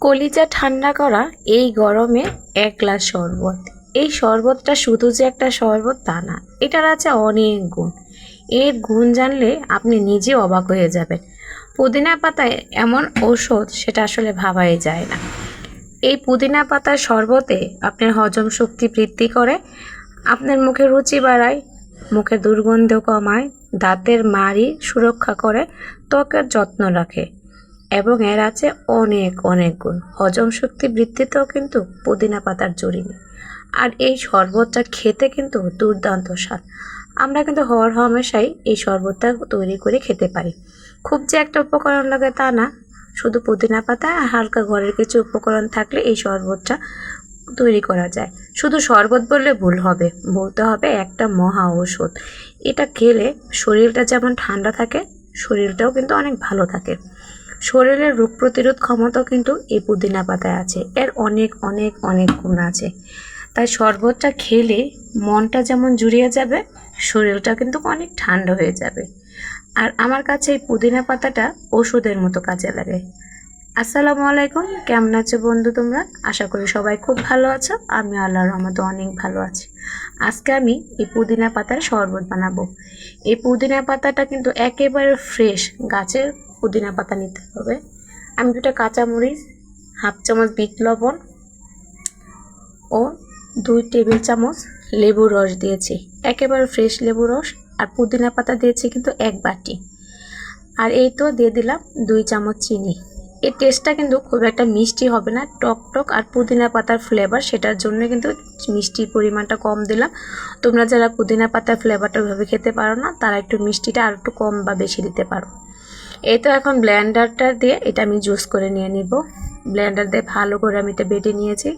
কলিজা ঠান্ডা করা এই গরমে এক গ্লাস শরবত। এই শরবতটা শুধু যে একটা শরবত তা না, এটার আছে অনেক গুণ। এর গুণ জানলে আপনি নিজে অবাক হয়ে যাবেন। পুদিনা পাতায় এমন ঔষধ সেটা আসলে ভাবাই যায় না। এই পুদিনা পাতার শরবতে আপনার হজম শক্তি বৃদ্ধি করে, আপনার মুখে রুচি বাড়ায়, মুখে দুর্গন্ধ কমায়, দাঁতের মাড়ি সুরক্ষা করে, ত্বকের যত্ন রাখে। এবং এর আছে অনেক অনেক গুণ। হজম শক্তি বৃদ্ধিতেও কিন্তু পুদিনা পাতার জড়ি নেই আর এই শরবতটা খেতে কিন্তু দুর্দান্ত স্বাদ। আমরা কিন্তু হর হামেশাই এই শরবতটা তৈরি করে খেতে পারি। খুব যে একটা উপকরণ লাগে তা না। শুধু পুদিনা পাতা আর হালকা ঘরের কিছু উপকরণ থাকলে এই শরবতটা তৈরি করা যায়। শুধু শরবত বললে ভুল হবে। বলতে হবে একটা মহা ঔষধ। এটা খেলে শরীরটা যেমন ঠান্ডা থাকে, শরীরটাও কিন্তু অনেক ভালো থাকে। শরীরের রোগ প্রতিরোধ ক্ষমতাও কিন্তু এই পুদিনা পাতায় আছে। এর অনেক অনেক অনেক গুণ আছে। তাই শরবতটা খেলে মনটা যেমন জুড়িয়ে যাবে শরীরটা কিন্তু অনেক ঠান্ডা হয়ে যাবে। আর আমার কাছে এই পুদিনা পাতাটা ওষুধের মতো কাজে লাগে। আসসালামু আলাইকুম, কেমন আছো বন্ধু তোমরা? আশা করি সবাই খুব ভালো আছো, আমি আল্লাহ রহমতে অনেক ভালো আছি। আজকে আমি এই পুদিনা পাতার শরবত বানাবো। এই পুদিনা পাতাটা কিন্তু একেবারে ফ্রেশ গাছের পুদিনা পাতা নিতে হবে। আমি দুটো কাঁচামরিচ, হাফ চামচ বিট লবণ ও দুই টেবিল চামচ লেবুর রস দিয়েছি। একেবারে ফ্রেশ লেবুর রস আর পুদিনা পাতা দিয়েছি কিন্তু এক বাটি। আর এই তো দিয়ে দিলাম দুই চামচ চিনি। এই টেস্টটা কিন্তু খুব একটা মিষ্টি হবে না, টক টক আর পুদিনা পাতার ফ্লেভার সেটার জন্য কিন্তু মিষ্টির পরিমাণটা কম দিলাম। তোমরা যারা পুদিনা পাতার ফ্লেভারটা ওইভাবে খেতে পারো না, তারা একটু মিষ্টিটা আর একটু কম বা বেশি দিতে পারো। এই তো এখন ব্ল্যান্ডারটা দিয়ে এটা আমি জুস করে নিয়ে নিব। ব্ল্যান্ডার দিয়ে ভালো করে আমি এটা বেটে নিয়েছি।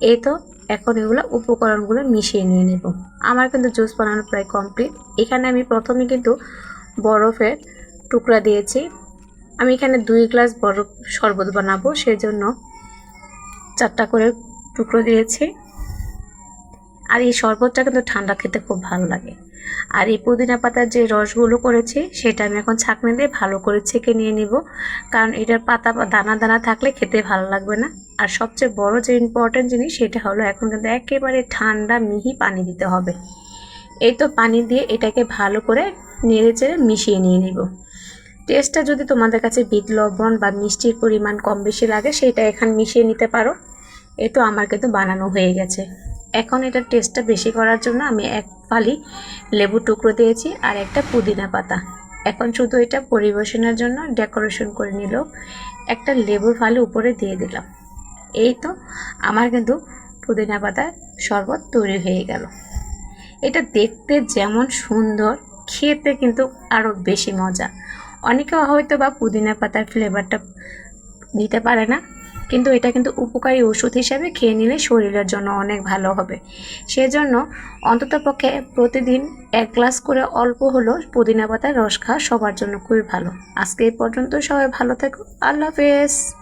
এই তো, এখন এগুলো উপকরণগুলো মিশিয়ে নিয়ে নেব। আমার কিন্তু জুস বানানো প্রায় কমপ্লিট। এখানে আমি প্রথমে কিন্তু বরফের টুকরা দিয়েছি। আমি এখানে দুই গ্লাস বরফ শরবত বানাবো, সেজন্য চারটা করে টুকরো দিয়েছি। আর এই শরবতটা কিন্তু ঠান্ডা খেতে খুব ভালো লাগে। আর এই পুদিনা পাতার যে রসগুলো করেছি, সেটা আমি এখন ছাঁকনি দিয়ে ভালো করে ছেঁকে নিয়ে নিব। কারণ এটার পাতা দানা দানা থাকলে খেতে ভালো লাগবে না। আর সবচেয়ে বড় যে ইম্পর্টেন্ট জিনিস, সেটা হলো এখন কিন্তু একেবারে ঠান্ডা, মিহি পানি দিতে হবে। এই তো পানি দিয়ে এটাকে ভালো করে নেড়ে চেড়ে মিশিয়ে নিয়ে নিব। টেস্টটা যদি তোমাদের কাছে বিট, লবণ বা মিষ্টির পরিমাণ কম বেশি লাগে, সেটা এখানে মিশিয়ে নিতে পারো। এ তো আমার কিন্তু বানানো হয়ে গেছে। এখন এটার টেস্টটা বেশি করার জন্য আমি এক ফালি লেবু টুকরো দিয়েছি আর একটা পুদিনা পাতা। এখন শুধু এটা পরিবেশনের জন্য ডেকোরেশন করে নিল। একটা লেবুর ফালি উপরে দিয়ে দিলাম। এই তো আমার কিন্তু পুদিনা পাতার শরবত তৈরি হয়ে গেল। এটা দেখতে যেমন সুন্দর, খেতে কিন্তু আরও বেশি মজা। অনেকে হয়তো বা পুদিনা পাতার ফ্লেভারটা নিতে পারে না কিন্তু এটা কিন্তু উপকারী ওষুধ হিসাবে খেয়ে নিলে শরীরের জন্য অনেক ভালো হবে। সেজন্য অন্ততপক্ষে প্রতিদিন এক গ্লাস করে অল্প হলেও পুদিনা পাতার রস খাওয়া সবার জন্য খুবই ভালো। আজকে এই পর্যন্ত সবাই ভালো থেকো। আল্লাহ হাফেজ।